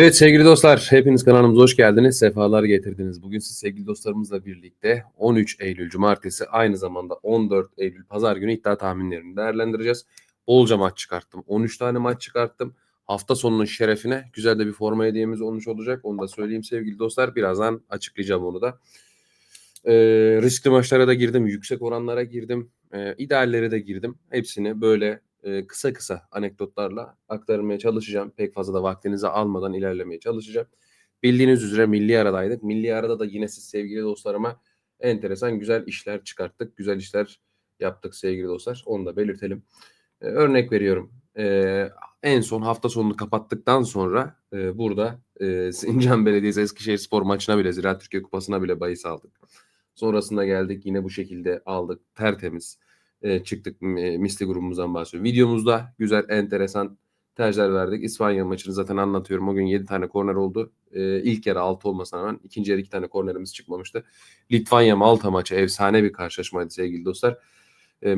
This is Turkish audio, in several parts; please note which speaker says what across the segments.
Speaker 1: Evet sevgili dostlar, hepiniz kanalımıza hoş geldiniz, sefalar getirdiniz. Bugün siz sevgili dostlarımızla birlikte 13 Eylül Cumartesi aynı zamanda 14 Eylül Pazar günü iddia tahminlerini değerlendireceğiz. Bolca maç çıkarttım, 13 tane maç çıkarttım. Hafta sonunun şerefine güzel de bir forma hediyemiz olmuş olacak. Onu da söyleyeyim sevgili dostlar. Birazdan açıklayacağım onu da. Ee, riskli maçlara da girdim, yüksek oranlara girdim, ee, ideallere de girdim. Hepsini böyle kısa kısa anekdotlarla aktarmaya çalışacağım. Pek fazla da vaktinizi almadan ilerlemeye çalışacağım. Bildiğiniz üzere milli aradaydık. Milli arada da yine siz sevgili dostlarıma enteresan güzel işler çıkarttık. Güzel işler yaptık sevgili dostlar. Onu da belirtelim. E, örnek veriyorum. E, en son hafta sonunu kapattıktan sonra e, burada e, Sincan Belediyesi Eskişehir Spor maçına bile Ziraat Türkiye Kupası'na bile bahis aldık. Sonrasında geldik yine bu şekilde aldık tertemiz e, çıktık e, misli grubumuzdan bahsediyorum. Videomuzda güzel enteresan tercihler verdik. İspanya maçını zaten anlatıyorum. O gün 7 tane korner oldu. E, ilk yarı 6 olmasına rağmen ikinci yarı 2 tane kornerimiz çıkmamıştı. Litvanya Malta maçı efsane bir karşılaşmaydı sevgili dostlar. E,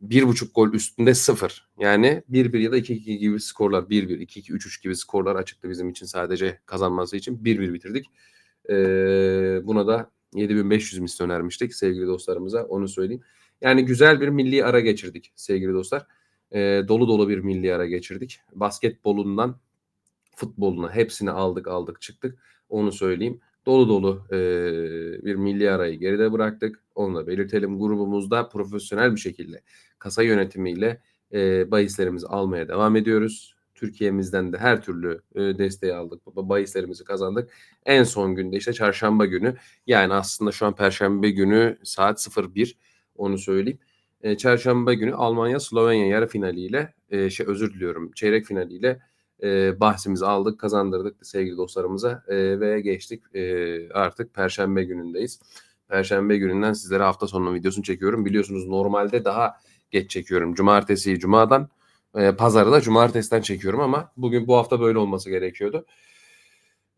Speaker 1: bir buçuk gol üstünde sıfır. Yani 1-1 ya da 2-2 gibi skorlar 1-1, 2-2, 3-3 gibi skorlar açıktı bizim için sadece kazanması için 1-1 bitirdik. E, buna da 7500 misli önermiştik sevgili dostlarımıza onu söyleyeyim. Yani güzel bir milli ara geçirdik sevgili dostlar. E, dolu dolu bir milli ara geçirdik. Basketbolundan futboluna hepsini aldık aldık çıktık. Onu söyleyeyim. Dolu dolu e, bir milli arayı geride bıraktık. Onu da belirtelim. Grubumuzda profesyonel bir şekilde kasa yönetimiyle e, bahislerimizi almaya devam ediyoruz. Türkiye'mizden de her türlü e, desteği aldık. Bahislerimizi kazandık. En son günde işte çarşamba günü yani aslında şu an perşembe günü saat 01 onu söyleyeyim. E, çarşamba günü Almanya Slovenya yarı finaliyle e, şey özür diliyorum çeyrek finaliyle e, bahsimizi aldık kazandırdık sevgili dostlarımıza e, ve geçtik e, artık Perşembe günündeyiz. Perşembe gününden sizlere hafta sonu videosunu çekiyorum. Biliyorsunuz normalde daha geç çekiyorum. Cumartesi Cuma'dan e, pazarı da Cumartesi'den çekiyorum ama bugün bu hafta böyle olması gerekiyordu.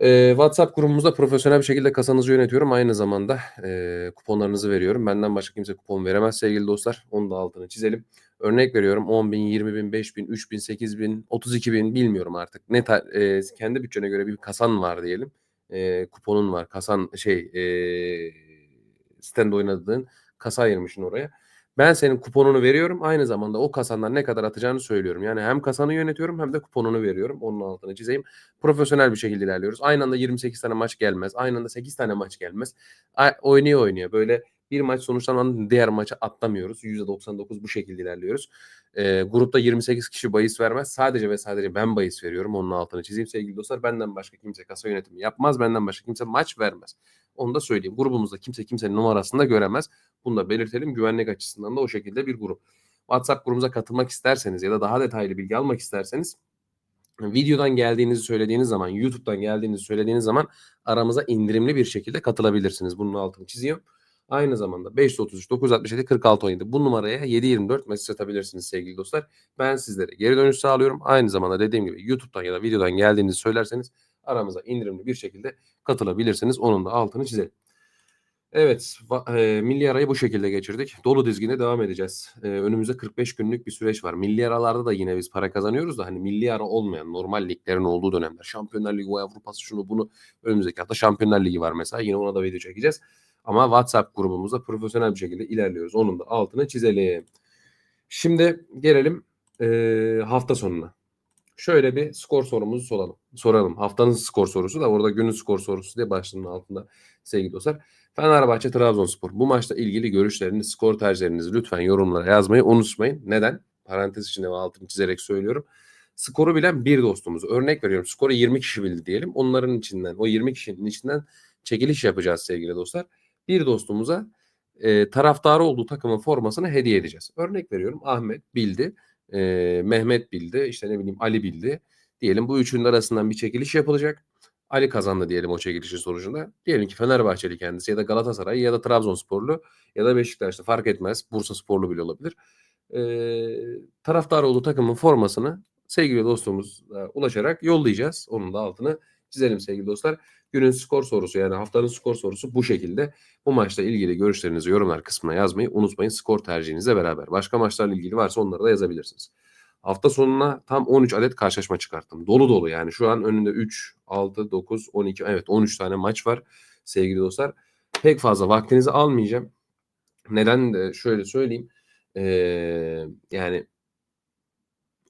Speaker 1: Ee, WhatsApp grubumuzda profesyonel bir şekilde kasanızı yönetiyorum. Aynı zamanda e, kuponlarınızı veriyorum. Benden başka kimse kupon veremez sevgili dostlar. Onu da altını çizelim. Örnek veriyorum 10 bin, 20 bin, 5 bin, 3 bin, 8 bin, 32 bin bilmiyorum artık. Ne e, kendi bütçene göre bir kasan var diyelim. E, kuponun var. Kasan şey e, stand oynadığın kasa ayırmışsın oraya. Ben senin kuponunu veriyorum. Aynı zamanda o kasandan ne kadar atacağını söylüyorum. Yani hem kasanı yönetiyorum hem de kuponunu veriyorum. Onun altını çizeyim. Profesyonel bir şekilde ilerliyoruz. Aynı anda 28 tane maç gelmez. Aynı anda 8 tane maç gelmez. Oynuyor oynuyor. Böyle bir maç sonuçlanan diğer maça atlamıyoruz. %99 bu şekilde ilerliyoruz. E, grupta 28 kişi bahis vermez. Sadece ve sadece ben bahis veriyorum. Onun altını çizeyim sevgili dostlar. Benden başka kimse kasa yönetimi yapmaz. Benden başka kimse maç vermez. Onu da söyleyeyim. Grubumuzda kimse kimsenin numarasını da göremez. Bunu da belirtelim. Güvenlik açısından da o şekilde bir grup. WhatsApp grubumuza katılmak isterseniz ya da daha detaylı bilgi almak isterseniz videodan geldiğinizi söylediğiniz zaman, YouTube'dan geldiğinizi söylediğiniz zaman aramıza indirimli bir şekilde katılabilirsiniz. Bunun altını çiziyorum. Aynı zamanda 533 967 46 17 bu numaraya 724 mesaj atabilirsiniz sevgili dostlar. Ben sizlere geri dönüş sağlıyorum. Aynı zamanda dediğim gibi YouTube'dan ya da videodan geldiğinizi söylerseniz aramıza indirimli bir şekilde katılabilirsiniz. Onun da altını çizelim. Evet, e, milli arayı bu şekilde geçirdik. Dolu dizgine devam edeceğiz. E, önümüzde 45 günlük bir süreç var. Milli aralarda da yine biz para kazanıyoruz da hani milli ara olmayan normal liglerin olduğu dönemler. Şampiyonlar Ligi, Avrupa'sı şunu bunu önümüzdeki hafta Şampiyonlar Ligi var mesela. Yine ona da video çekeceğiz. Ama WhatsApp grubumuzda profesyonel bir şekilde ilerliyoruz. Onun da altını çizelim. Şimdi gelelim e, hafta sonuna. Şöyle bir skor sorumuzu soralım. Soralım. Haftanın skor sorusu da orada günün skor sorusu diye başlığının altında sevgili dostlar. Fenerbahçe Trabzonspor. Bu maçla ilgili görüşlerinizi, skor tercihlerinizi lütfen yorumlara yazmayı unutmayın. Neden? Parantez içinde ve altını çizerek söylüyorum. Skoru bilen bir dostumuz. Örnek veriyorum. Skoru 20 kişi bildi diyelim. Onların içinden, o 20 kişinin içinden çekiliş yapacağız sevgili dostlar bir dostumuza e, taraftarı olduğu takımın formasını hediye edeceğiz. Örnek veriyorum Ahmet bildi, e, Mehmet bildi, işte ne bileyim Ali bildi. Diyelim bu üçünün arasından bir çekiliş yapılacak. Ali kazandı diyelim o çekilişin sonucunda. Diyelim ki Fenerbahçeli kendisi ya da Galatasaray ya da Trabzonsporlu ya da Beşiktaşlı fark etmez. Bursa Sporlu bile olabilir. Ee, taraftar olduğu takımın formasını sevgili dostumuz ulaşarak yollayacağız. Onun da altını çizelim sevgili dostlar. Günün skor sorusu yani haftanın skor sorusu bu şekilde. Bu maçla ilgili görüşlerinizi yorumlar kısmına yazmayı unutmayın skor tercihinizle beraber. Başka maçlarla ilgili varsa onları da yazabilirsiniz. Hafta sonuna tam 13 adet karşılaşma çıkarttım. Dolu dolu yani. Şu an önünde 3, 6, 9, 12 evet 13 tane maç var sevgili dostlar. Pek fazla vaktinizi almayacağım. Neden de şöyle söyleyeyim. Ee, yani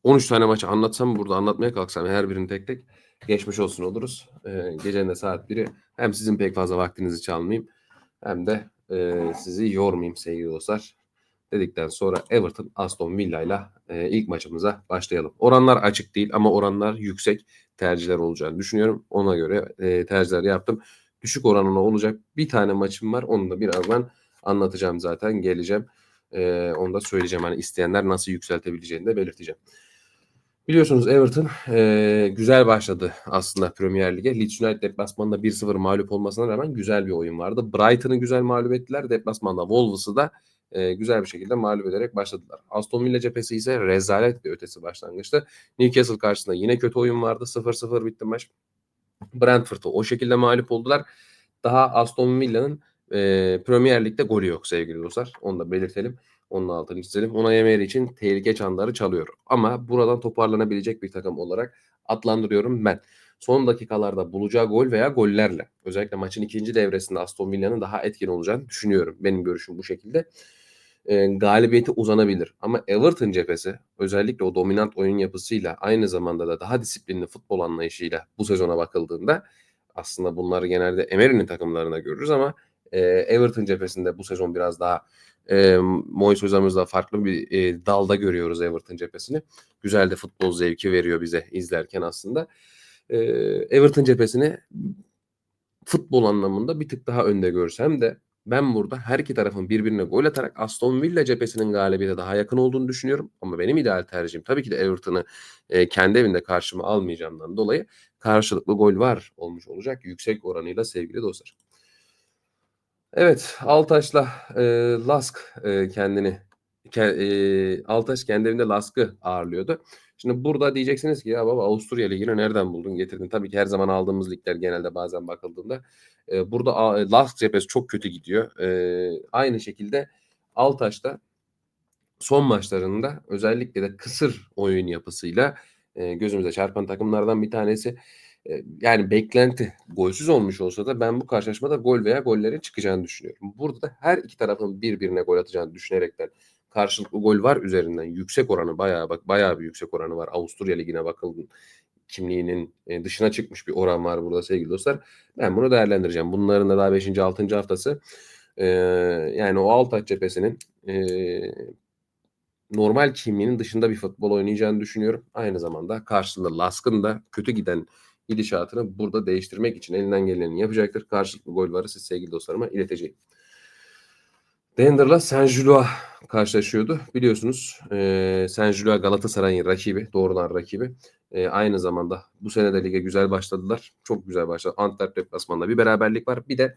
Speaker 1: 13 tane maçı anlatsam burada anlatmaya kalksam her birini tek tek geçmiş olsun oluruz. Ee, gecenin de saat 1'i hem sizin pek fazla vaktinizi çalmayayım hem de e, sizi yormayayım sevgili dostlar. Dedikten sonra Everton Aston Villa ile ilk maçımıza başlayalım. Oranlar açık değil ama oranlar yüksek tercihler olacağını düşünüyorum. Ona göre e, tercihler yaptım. Düşük oranına olacak bir tane maçım var. Onu da birazdan anlatacağım zaten. Geleceğim. E, onu da söyleyeceğim. Hani isteyenler nasıl yükseltebileceğini de belirteceğim. Biliyorsunuz Everton e, güzel başladı aslında Premier Lig'e. Leeds United deplasmanında 1-0 mağlup olmasına rağmen güzel bir oyun vardı. Brighton'ı güzel mağlup ettiler. Deplasmanda Wolves'ı da e, güzel bir şekilde mağlup ederek başladılar. Aston Villa cephesi ise rezalet bir ötesi başlangıçtı. Newcastle karşısında yine kötü oyun vardı. 0-0 bitti maç. Brentford'u o şekilde mağlup oldular. Daha Aston Villa'nın e, Premier Lig'de golü yok sevgili dostlar. Onu da belirtelim. Onun altını çizelim. Ona Emery için tehlike çanları çalıyor. Ama buradan toparlanabilecek bir takım olarak adlandırıyorum ben. Son dakikalarda bulacağı gol veya gollerle özellikle maçın ikinci devresinde Aston Villa'nın daha etkin olacağını düşünüyorum. Benim görüşüm bu şekilde. E, galibiyeti uzanabilir. Ama Everton cephesi özellikle o dominant oyun yapısıyla aynı zamanda da daha disiplinli futbol anlayışıyla bu sezona bakıldığında aslında bunları genelde Emery'nin takımlarında görürüz ama e, Everton cephesinde bu sezon biraz daha e, Moyes hocamızla farklı bir e, dalda görüyoruz Everton cephesini. Güzel de futbol zevki veriyor bize izlerken aslında. E, Everton cephesini futbol anlamında bir tık daha önde görsem de ben burada her iki tarafın birbirine gol atarak Aston Villa cephesinin galibiyete daha yakın olduğunu düşünüyorum. Ama benim ideal tercihim tabii ki de Everton'ı e, kendi evinde karşıma almayacağımdan dolayı karşılıklı gol var olmuş olacak yüksek oranıyla sevgili dostlar. Evet Altaş'la e, Lask e, kendini ke, e, Altaş kendi evinde Lask'ı ağırlıyordu. Şimdi burada diyeceksiniz ki ya baba Avusturya Ligi'ni nereden buldun getirdin? Tabii ki her zaman aldığımız ligler genelde bazen bakıldığında. E, burada Lask cephesi çok kötü gidiyor. E, aynı şekilde Altaş'ta son maçlarında özellikle de kısır oyun yapısıyla e, gözümüze çarpan takımlardan bir tanesi yani beklenti golsüz olmuş olsa da ben bu karşılaşmada gol veya gollerin çıkacağını düşünüyorum. Burada da her iki tarafın birbirine gol atacağını düşünerekten karşılıklı gol var üzerinden yüksek oranı bayağı bak bayağı bir yüksek oranı var. Avusturya ligine bakıldın kimliğinin dışına çıkmış bir oran var burada sevgili dostlar. Ben bunu değerlendireceğim. Bunların da daha 5. 6. haftası. Ee, yani o alt cephesinin e, normal kimliğinin dışında bir futbol oynayacağını düşünüyorum. Aynı zamanda karşısında Lask'ın da kötü giden gidişatını burada değiştirmek için elinden geleni yapacaktır. Karşılıklı gol varı siz sevgili dostlarıma ileteceğim. Dender'la Saint-Gillois karşılaşıyordu. Biliyorsunuz e, Saint-Gillois Galatasaray'ın rakibi, doğrudan rakibi. E, aynı zamanda bu sene de lige güzel başladılar. Çok güzel başladı. Antwerp deplasmanında bir beraberlik var. Bir de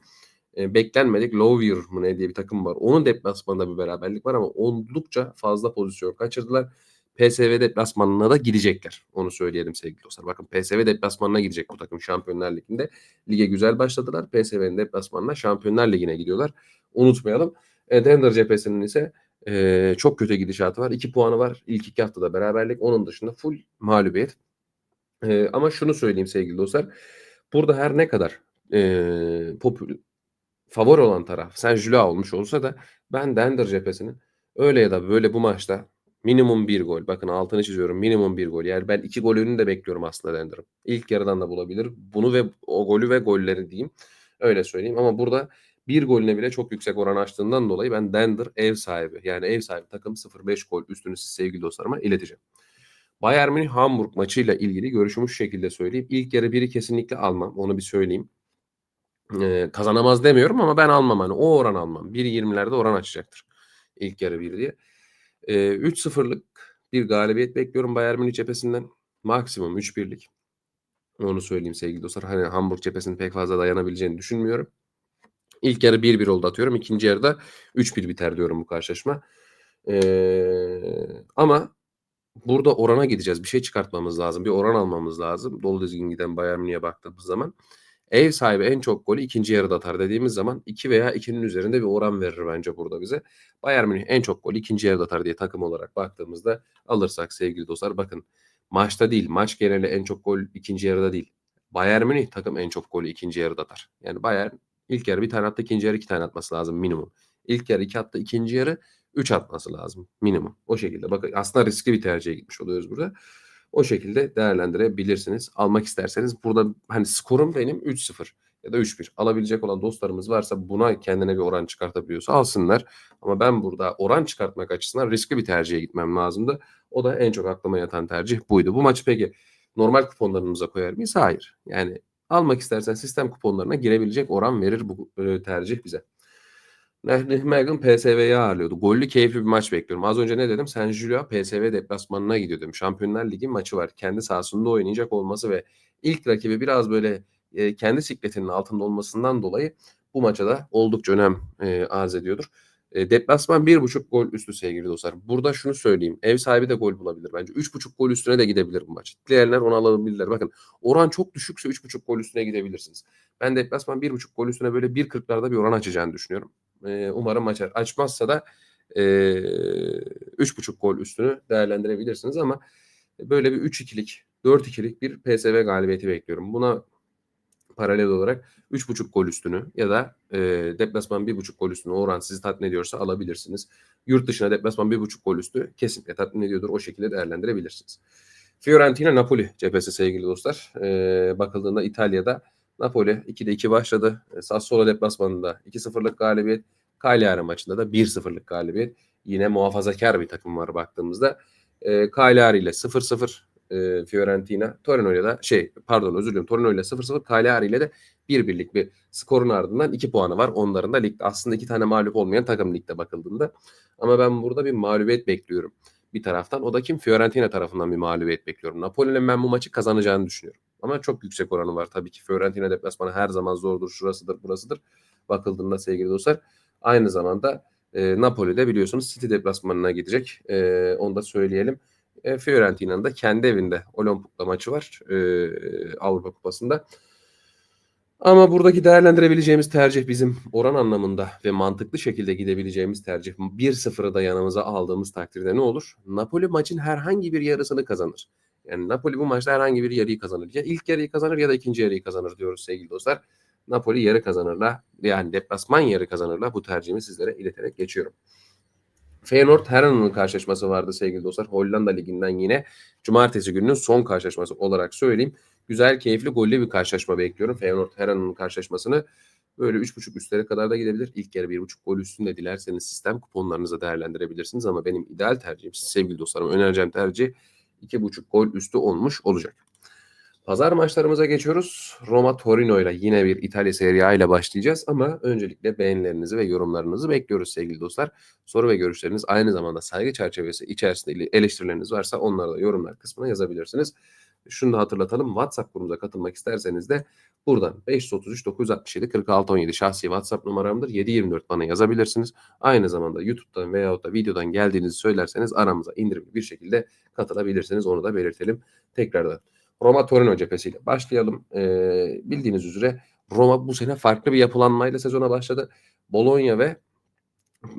Speaker 1: e, beklenmedik Lowyer mı ne diye bir takım var. Onun deplasmanında bir beraberlik var ama oldukça fazla pozisyon kaçırdılar. PSV deplasmanına da gidecekler. Onu söyleyelim sevgili dostlar. Bakın PSV deplasmanına gidecek bu takım Şampiyonlar Ligi'nde. Lige güzel başladılar. PSV'nin deplasmanına Şampiyonlar Ligi'ne gidiyorlar. Unutmayalım. E, Dender cephesinin ise e, çok kötü gidişatı var. 2 puanı var. İlk iki haftada beraberlik. Onun dışında full mağlubiyet. E, ama şunu söyleyeyim sevgili dostlar. Burada her ne kadar e, popül, favori olan taraf Saint Gillois olmuş olsa da ben Dender cephesinin öyle ya da böyle bu maçta Minimum bir gol. Bakın altını çiziyorum. Minimum bir gol. Yani ben iki golünü de bekliyorum aslında Dender'ın. İlk yarıdan da bulabilir. Bunu ve o golü ve golleri diyeyim. Öyle söyleyeyim. Ama burada bir golüne bile çok yüksek oran açtığından dolayı ben Dender ev sahibi. Yani ev sahibi takım 0-5 gol üstünü siz sevgili dostlarıma ileteceğim. Bayern Münih Hamburg maçıyla ilgili görüşümü şu şekilde söyleyeyim. İlk yarı biri kesinlikle almam. Onu bir söyleyeyim. Ee, kazanamaz demiyorum ama ben almam. Hani o oran almam. 1.20'lerde oran açacaktır. İlk yarı bir diye. E, 3-0'lık bir galibiyet bekliyorum Bayern Münih cephesinden. Maksimum 3-1'lik. Onu söyleyeyim sevgili dostlar. Hani Hamburg cephesinin pek fazla dayanabileceğini düşünmüyorum. İlk yarı 1-1 oldu atıyorum. İkinci yarıda 3-1 biter diyorum bu karşılaşma. Ee, ama burada orana gideceğiz. Bir şey çıkartmamız lazım. Bir oran almamız lazım. Dolu dizgin giden Bayern Münih'e baktığımız zaman. Ev sahibi en çok golü ikinci yarıda atar dediğimiz zaman 2 veya 2'nin üzerinde bir oran verir bence burada bize. Bayern Münih en çok golü ikinci yarıda atar diye takım olarak baktığımızda alırsak sevgili dostlar bakın maçta değil maç geneli en çok gol ikinci yarıda değil. Bayern Münih takım en çok golü ikinci yarıda atar. Yani Bayern ilk yarı bir tane attı ikinci yarı iki tane atması lazım minimum. İlk yarı iki attı ikinci yarı 3 atması lazım minimum. O şekilde bakın aslında riskli bir tercihe gitmiş oluyoruz burada. O şekilde değerlendirebilirsiniz. Almak isterseniz burada hani skorum benim 3-0 ya da 3-1. Alabilecek olan dostlarımız varsa buna kendine bir oran çıkartabiliyorsa alsınlar. Ama ben burada oran çıkartmak açısından riskli bir tercihe gitmem lazımdı. O da en çok aklıma yatan tercih buydu. Bu maçı peki normal kuponlarımıza koyar mıyız? Hayır. Yani almak istersen sistem kuponlarına girebilecek oran verir bu e, tercih bize. Nijmegen PSV'yi ağırlıyordu. Gollü keyifli bir maç bekliyorum. Az önce ne dedim? San Julio PSV deplasmanına gidiyor dedim. Şampiyonlar Ligi maçı var. Kendi sahasında oynayacak olması ve ilk rakibi biraz böyle e, kendi sikletinin altında olmasından dolayı bu maça da oldukça önem e, arz ediyordur. E, deplasman 1.5 gol üstü sevgili dostlar. Burada şunu söyleyeyim. Ev sahibi de gol bulabilir bence. 3.5 gol üstüne de gidebilir bu maç. Diğerler onu alabilirler. Bakın oran çok düşükse 3.5 gol üstüne gidebilirsiniz. Ben deplasman 1.5 gol üstüne böyle 1.40'larda bir oran açacağını düşünüyorum. E, umarım açar. Açmazsa da e, 3.5 gol üstünü değerlendirebilirsiniz ama böyle bir 3-2'lik 4-2'lik bir PSV galibiyeti bekliyorum. Buna paralel olarak 3.5 gol üstünü ya da e, deplasman 1.5 gol üstünü oran sizi tatmin ediyorsa alabilirsiniz. Yurt dışına deplasman 1.5 gol üstü kesinlikle tatmin ediyordur. O şekilde değerlendirebilirsiniz. Fiorentina Napoli cephesi sevgili dostlar. E, bakıldığında İtalya'da Napoli 2'de 2 başladı. Sassuolo deplasmanında 2-0'lık galibiyet. Cagliari maçında da 1-0'lık galibiyet. Yine muhafazakar bir takım var baktığımızda. E, Cagliari ile 0-0 e, Fiorentina. Torino ile de şey pardon özür dilerim Torino ile 0-0 Cagliari ile de bir birlik bir skorun ardından 2 puanı var. Onların da ligde aslında iki tane mağlup olmayan takım ligde bakıldığında. Ama ben burada bir mağlubiyet bekliyorum bir taraftan. O da kim? Fiorentina tarafından bir mağlubiyet bekliyorum. Napoli'nin ben bu maçı kazanacağını düşünüyorum. Ama çok yüksek oranı var. Tabii ki Fiorentina deplasmanı her zaman zordur. Şurasıdır, burasıdır. Bakıldığında sevgili dostlar. Aynı zamanda e, Napoli'de biliyorsunuz City deplasmanına gidecek. E, onu da söyleyelim. E, Fiorentina'nın da kendi evinde Olimpik'la maçı var e, Avrupa Kupası'nda. Ama buradaki değerlendirebileceğimiz tercih bizim oran anlamında ve mantıklı şekilde gidebileceğimiz tercih 1-0'ı da yanımıza aldığımız takdirde ne olur? Napoli maçın herhangi bir yarısını kazanır. Yani Napoli bu maçta herhangi bir yarıyı kazanır. Ya ilk yarıyı kazanır ya da ikinci yarıyı kazanır diyoruz sevgili dostlar. Napoli yarı kazanırla yani deplasman yarı kazanırla bu tercihimi sizlere ileterek geçiyorum. Feyenoord Heren'in karşılaşması vardı sevgili dostlar. Hollanda Ligi'nden yine cumartesi gününün son karşılaşması olarak söyleyeyim. Güzel, keyifli, gollü bir karşılaşma bekliyorum. Feyenoord Heren'in karşılaşmasını böyle 3.5 üstlere kadar da gidebilir. İlk yarı 1.5 gol üstünde dilerseniz sistem kuponlarınızı değerlendirebilirsiniz. Ama benim ideal tercihim, sevgili dostlarım önereceğim tercih 2.5 gol üstü olmuş olacak. Pazar maçlarımıza geçiyoruz. Roma Torino ile yine bir İtalya Serie A ile başlayacağız ama öncelikle beğenilerinizi ve yorumlarınızı bekliyoruz sevgili dostlar. Soru ve görüşleriniz aynı zamanda saygı çerçevesi içerisinde eleştirileriniz varsa onları da yorumlar kısmına yazabilirsiniz. Şunu da hatırlatalım. WhatsApp grubumuza katılmak isterseniz de buradan 533 967 46 17 şahsi WhatsApp numaramdır. 724 bana yazabilirsiniz. Aynı zamanda YouTube'dan veyahut da videodan geldiğinizi söylerseniz aramıza indirimli bir şekilde katılabilirsiniz. Onu da belirtelim tekrardan. Roma Torino cephesiyle başlayalım. Ee, bildiğiniz üzere Roma bu sene farklı bir yapılanmayla sezona başladı. Bologna ve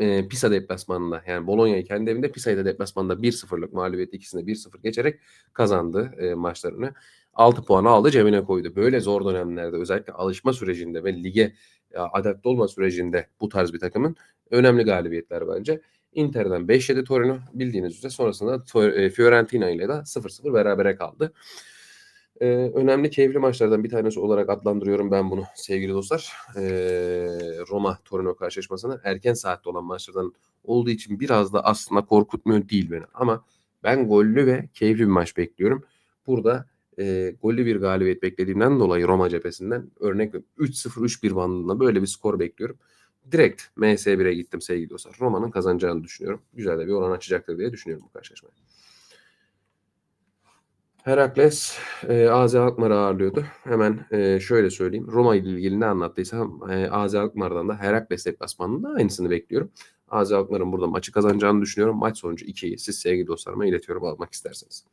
Speaker 1: e, Pisa deplasmanında yani Bologna'yı kendi evinde Pisa'yı da deplasmanda 1-0'lık mağlubiyet ikisinde 1-0 geçerek kazandı e, maçlarını. 6 puanı aldı cebine koydu. Böyle zor dönemlerde özellikle alışma sürecinde ve lige e, adapte olma sürecinde bu tarz bir takımın önemli galibiyetler bence. Inter'den 5-7 Torino bildiğiniz üzere sonrasında Fiorentina ile de 0-0 berabere kaldı. Ee, önemli keyifli maçlardan bir tanesi olarak adlandırıyorum ben bunu sevgili dostlar. Ee, Roma Torino karşılaşmasını erken saatte olan maçlardan olduğu için biraz da aslında korkutmuyor değil beni. Ama ben gollü ve keyifli bir maç bekliyorum. Burada e, gollü bir galibiyet beklediğimden dolayı Roma cephesinden örnek 3-0-3-1 bandında böyle bir skor bekliyorum. Direkt MS1'e gittim sevgili dostlar. Roma'nın kazanacağını düşünüyorum. Güzel de bir oran açacaktır diye düşünüyorum bu karşılaşmayı. Herakles e, AZ Alkmaar'ı ağırlıyordu. Hemen e, şöyle söyleyeyim. Roma ile ilgili ne anlattıysam e, AZ Alkmaar'dan da Herakles deplasmanında aynısını bekliyorum. AZ Alkmaar'ın burada maçı kazanacağını düşünüyorum. Maç sonucu 2'yi siz sevgili dostlarıma iletiyorum almak isterseniz.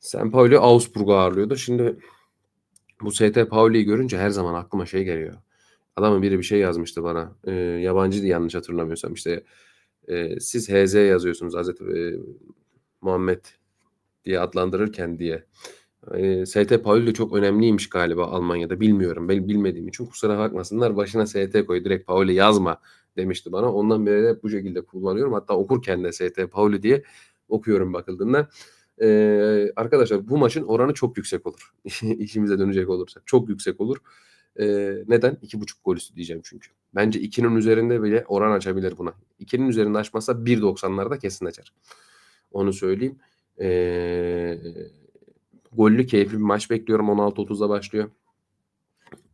Speaker 1: St. Pauli Augsburg'u ağırlıyordu. Şimdi Bu ST Pauli'yi görünce her zaman aklıma şey geliyor. Adamın biri bir şey yazmıştı bana. Ee, yabancıydı yanlış hatırlamıyorsam. İşte e, siz HZ yazıyorsunuz Hazreti e, Muhammed diye adlandırırken diye. E, ST Pauli de çok önemliymiş galiba Almanya'da. Bilmiyorum. Ben bilmediğim için kusura bakmasınlar. Başına ST koy. Direkt Pauli yazma demişti bana. Ondan beri de bu şekilde kullanıyorum. Hatta okurken de ST Pauli diye okuyorum bakıldığında. Ee, arkadaşlar bu maçın oranı çok yüksek olur. İşimize dönecek olursak. Çok yüksek olur. Ee, neden? 2.5 gol üstü diyeceğim çünkü. Bence 2'nin üzerinde bile oran açabilir buna. 2'nin üzerinde açmazsa 1.90'larda kesin açar. Onu söyleyeyim. Ee, gollü keyifli bir maç bekliyorum. 16.30'da başlıyor.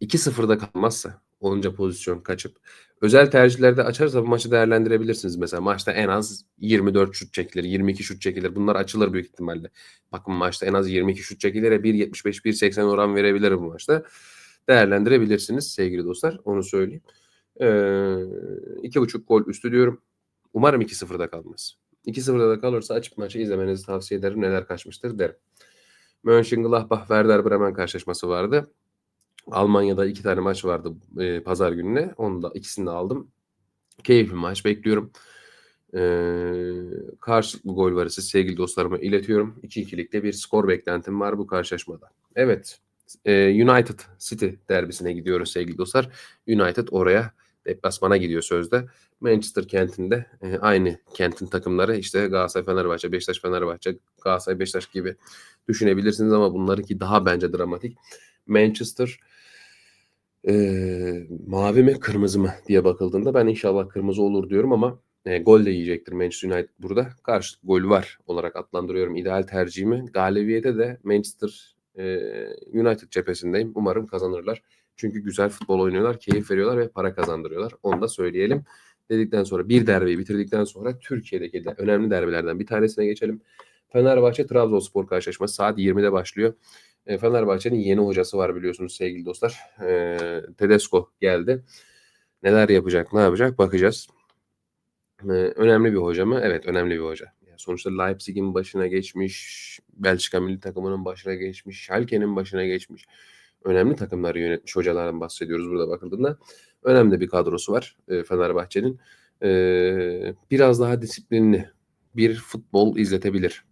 Speaker 1: 2-0'da kalmazsa olunca pozisyon kaçıp özel tercihlerde açarsa bu maçı değerlendirebilirsiniz. Mesela maçta en az 24 şut çekilir, 22 şut çekilir. Bunlar açılır büyük ihtimalle. Bakın maçta en az 22 şut çekilir. 1.75 1.80 oran verebilir bu maçta. Değerlendirebilirsiniz sevgili dostlar. Onu söyleyeyim. Ee, 2.5 gol üstü diyorum. Umarım 2-0'da kalmaz. 2-0'da da kalırsa açıp maçı izlemenizi tavsiye ederim. Neler kaçmıştır derim. Mönchengladbach Werder Bremen karşılaşması vardı. Almanya'da iki tane maç vardı e, pazar gününe. Onu da ikisini de aldım. Keyifli maç bekliyorum. E, karşılıklı gol varısı sevgili dostlarıma iletiyorum. 2-2'likte bir skor beklentim var bu karşılaşmada. Evet. E, United City derbisine gidiyoruz sevgili dostlar. United oraya deplasmana gidiyor sözde. Manchester kentinde e, aynı kentin takımları işte Galatasaray, Fenerbahçe, Beşiktaş, Fenerbahçe, Galatasaray, Beşiktaş gibi düşünebilirsiniz ama bunlarınki daha bence dramatik. Manchester e, mavi mi kırmızı mı diye bakıldığında ben inşallah kırmızı olur diyorum ama e, gol de yiyecektir Manchester United burada. Karşı gol var olarak adlandırıyorum ideal tercihimi. Galibiyete de Manchester e, United cephesindeyim. Umarım kazanırlar. Çünkü güzel futbol oynuyorlar, keyif veriyorlar ve para kazandırıyorlar. Onu da söyleyelim. Dedikten sonra bir derbiyi bitirdikten sonra Türkiye'deki de önemli derbilerden bir tanesine geçelim. Fenerbahçe Trabzonspor karşılaşması saat 20'de başlıyor. E, Fenerbahçe'nin yeni hocası var biliyorsunuz sevgili dostlar. E, Tedesco geldi. Neler yapacak, ne yapacak bakacağız. E, önemli bir hoca mı? Evet önemli bir hoca. Sonuçta Leipzig'in başına geçmiş, Belçika milli takımının başına geçmiş, Schalke'nin başına geçmiş. Önemli takımları yönetmiş hocalardan bahsediyoruz burada bakıldığında. Önemli bir kadrosu var e, Fenerbahçe'nin. E, biraz daha disiplinli bir futbol izletebilir.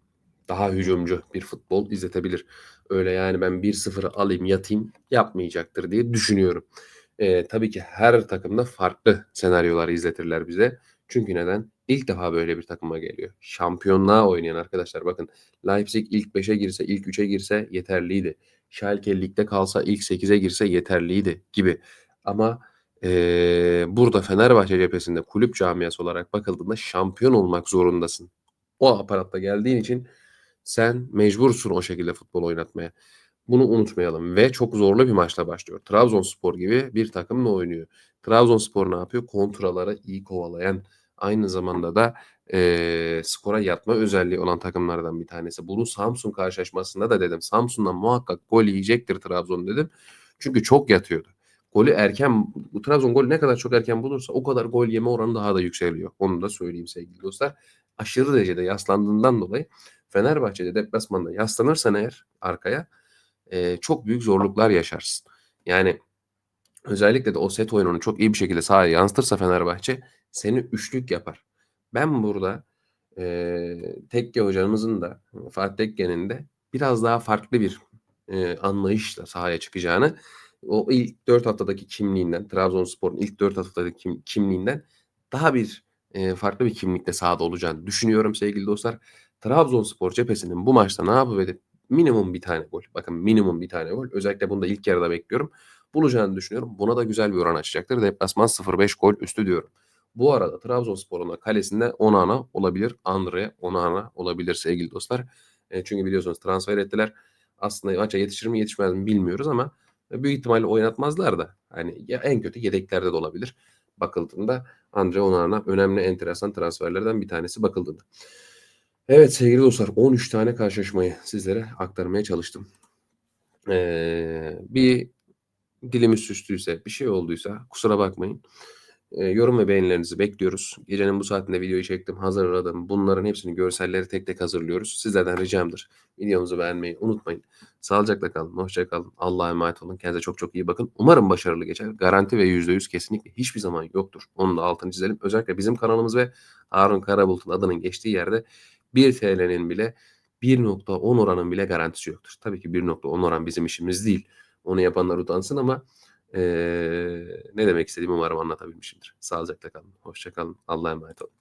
Speaker 1: Daha hücumcu bir futbol izletebilir. Öyle yani ben 1-0 alayım yatayım yapmayacaktır diye düşünüyorum. E, tabii ki her takımda farklı senaryolar izletirler bize. Çünkü neden? İlk defa böyle bir takıma geliyor. Şampiyonluğa oynayan arkadaşlar bakın Leipzig ilk 5'e girse ilk 3'e girse yeterliydi. Schalke ligde kalsa ilk 8'e girse yeterliydi gibi. Ama e, burada Fenerbahçe cephesinde kulüp camiası olarak bakıldığında şampiyon olmak zorundasın. O aparatta geldiğin için sen mecbursun o şekilde futbol oynatmaya. Bunu unutmayalım ve çok zorlu bir maçla başlıyor. Trabzonspor gibi bir takımla oynuyor. Trabzonspor ne yapıyor? Kontraları iyi kovalayan, aynı zamanda da e, skora yatma özelliği olan takımlardan bir tanesi. Bunu Samsun karşılaşmasında da dedim. Samsun'dan muhakkak gol yiyecektir Trabzon dedim. Çünkü çok yatıyordu. Golü erken, bu Trabzon golü ne kadar çok erken bulursa o kadar gol yeme oranı daha da yükseliyor. Onu da söyleyeyim sevgili dostlar. Aşırı derecede yaslandığından dolayı Fenerbahçe'de deplasmanda yaslanırsan eğer arkaya e, çok büyük zorluklar yaşarsın. Yani özellikle de o set oyununu çok iyi bir şekilde sahaya yansıtırsa Fenerbahçe seni üçlük yapar. Ben burada e, Tekke hocamızın da Fatih Tekke'nin de biraz daha farklı bir e, anlayışla sahaya çıkacağını o ilk dört haftadaki kimliğinden Trabzonspor'un ilk dört haftadaki kim, kimliğinden daha bir e, farklı bir kimlikte sahada olacağını düşünüyorum sevgili dostlar. Trabzonspor cephesinin bu maçta ne yapıp minimum bir tane gol. Bakın minimum bir tane gol. Özellikle bunu da ilk yarıda bekliyorum. Bulacağını düşünüyorum. Buna da güzel bir oran açacaktır. Deplasman 0-5 gol üstü diyorum. Bu arada Trabzonspor'un da kalesinde Onana olabilir. Andre Onana olabilir sevgili dostlar. E, çünkü biliyorsunuz transfer ettiler. Aslında maça yetişir mi yetişmez mi bilmiyoruz ama büyük ihtimalle oynatmazlar da. Hani ya en kötü yedeklerde de olabilir. Bakıldığında Andre Onana önemli enteresan transferlerden bir tanesi bakıldığında. Evet sevgili dostlar 13 tane karşılaşmayı sizlere aktarmaya çalıştım. Ee, bir dilimiz süstüyse bir şey olduysa kusura bakmayın. E, yorum ve beğenilerinizi bekliyoruz. Gecenin bu saatinde videoyu çektim, hazırladım. Bunların hepsini görselleri tek tek hazırlıyoruz. Sizlerden ricamdır. Videomuzu beğenmeyi unutmayın. Sağlıcakla kalın, hoşça kalın. Allah'a emanet olun. Kendinize çok çok iyi bakın. Umarım başarılı geçer. Garanti ve %100 kesinlikle hiçbir zaman yoktur. Onun da altını çizelim. Özellikle bizim kanalımız ve Harun Karabulut'un adının geçtiği yerde 1 TL'nin bile 1.10 oranın bile garantisi yoktur. Tabii ki 1.10 oran bizim işimiz değil. Onu yapanlar utansın ama eee, ne demek istediğimi umarım anlatabilmişimdir. Sağlıcakla kalın. Hoşça kalın. Allah'a emanet olun.